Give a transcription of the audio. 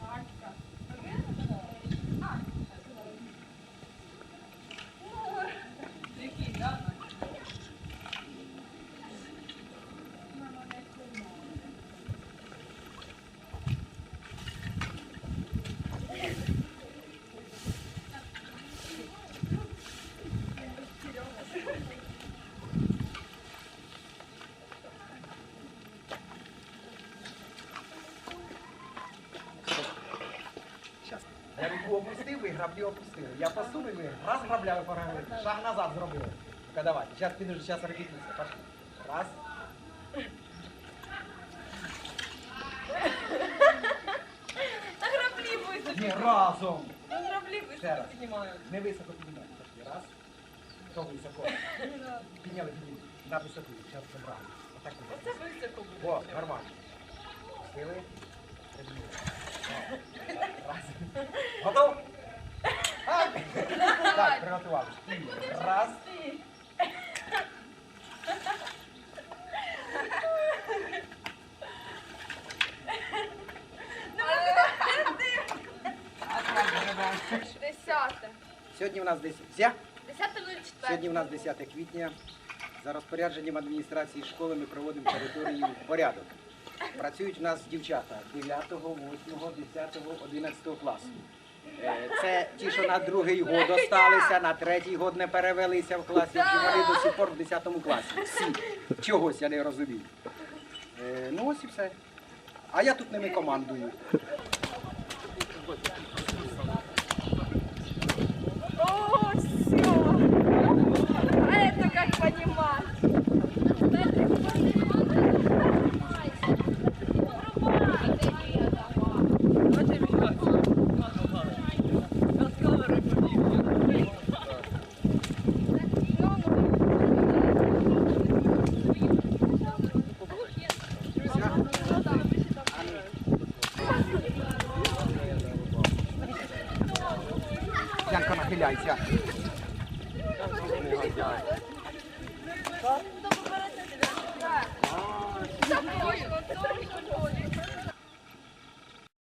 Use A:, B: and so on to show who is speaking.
A: Thank you. Опустив, ви граблі опустили. Я посунув, ви раз грабляли по шаг назад зробили. Ну-ка, давайте, зараз підожди, зараз репетиція. Пошли. Раз.
B: На граблі високо.
A: Ні, разом.
B: На граблі
A: Ще раз.
B: високо піднімаю.
A: Не високо піднімати. Пошли. Раз. То високо. Підняли, підняли. На висоту. Зараз забрали. Отак буде.
B: Оце високо буде.
A: О, нормально. О, Раз. Готов? А! Так, приготувалися. Раз.
B: Десяте.
A: Сьогодні у нас 10. Вся?
B: Десяте ну.
A: Сьогодні у нас 10 квітня. За розпорядженням адміністрації школи ми проводимо територію в порядок. Працюють у нас дівчата 9, 8, 10, 11 класу. Е, Це ті, що на другий год осталися, на третій год не перевелися в класі, чи вони до сих пор в 10 класі. Всі. Чогось я не розумію. Е, Ну ось і все. А я тут ними командую.
B: 下一下。
A: 这个